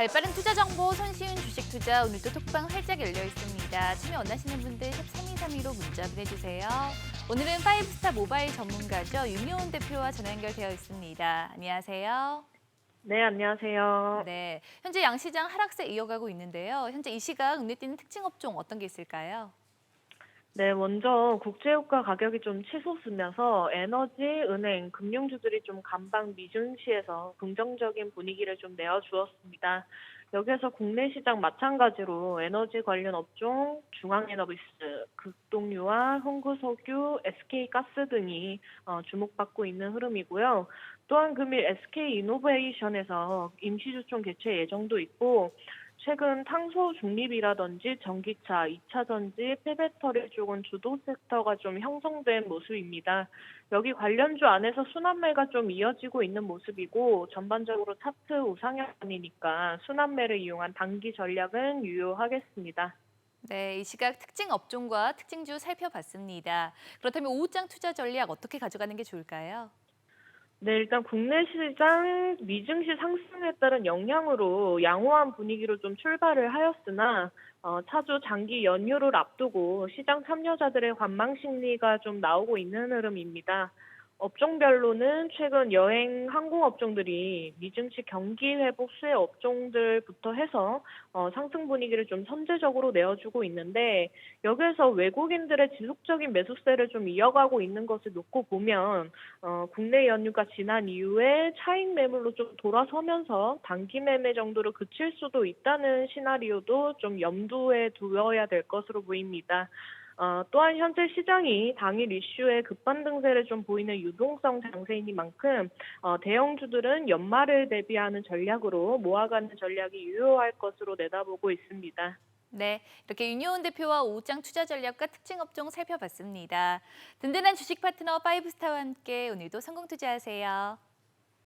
발빠른 투자 정보, 손쉬운 주식 투자 오늘도 톡방 활짝 열려 있습니다. 참여 원하시는 분들 샵 3232로 문자 보내주세요. 오늘은 파이브스타 모바일 전문가죠. 윤효은 대표와 전화 연결되어 있습니다. 안녕하세요. 네, 안녕하세요. 네, 현재 양시장 하락세 이어가고 있는데요. 현재 이 시각 눈에 띄는 특징 업종 어떤 게 있을까요? 네, 먼저 국제유가 가격이 좀 치솟으면서 에너지, 은행, 금융주들이 좀 간방 미증시에서 긍정적인 분위기를 좀 내어주었습니다. 여기에서 국내 시장 마찬가지로 에너지 관련 업종, 중앙에너비스, 극동유와 홍구석유, SK가스 등이 어, 주목받고 있는 흐름이고요. 또한 금일 SK이노베이션에서 임시주총 개최 예정도 있고 최근 탄소 중립이라든지 전기차, 2차 전지, 폐배터리 쪽은 주도 섹터가 좀 형성된 모습입니다. 여기 관련주 안에서 순환매가 좀 이어지고 있는 모습이고 전반적으로 차트 우상향이니까 순환매를 이용한 단기 전략은 유효하겠습니다. 네, 이 시각 특징 업종과 특징주 살펴봤습니다. 그렇다면 오후장 투자 전략 어떻게 가져가는 게 좋을까요? 네, 일단 국내 시장 미증시 상승에 따른 영향으로 양호한 분위기로 좀 출발을 하였으나 어, 차주 장기 연휴를 앞두고 시장 참여자들의 관망 심리가 좀 나오고 있는 흐름입니다. 업종별로는 최근 여행 항공 업종들이 미증시 경기 회복 수혜 업종들부터 해서 어, 상승 분위기를 좀 선제적으로 내어주고 있는데 여기에서 외국인들의 지속적인 매수세를 좀 이어가고 있는 것을 놓고 보면 어, 국내 연휴가 지난 이후에 차익 매물로 좀 돌아서면서 단기 매매 정도로 그칠 수도 있다는 시나리오도 좀 염두에 두어야 될 것으로 보입니다. 어, 또한 현재 시장이 당일 이슈에 급반등세를 좀 보이는 유동성 장세이니만큼 어, 대형주들은 연말을 대비하는 전략으로 모아가는 전략이 유효할 것으로 내다보고 있습니다. 네, 이렇게 윤효은 대표와 오후장 투자 전략과 특징 업종 살펴봤습니다. 든든한 주식 파트너 파이브스타와 함께 오늘도 성공 투자하세요.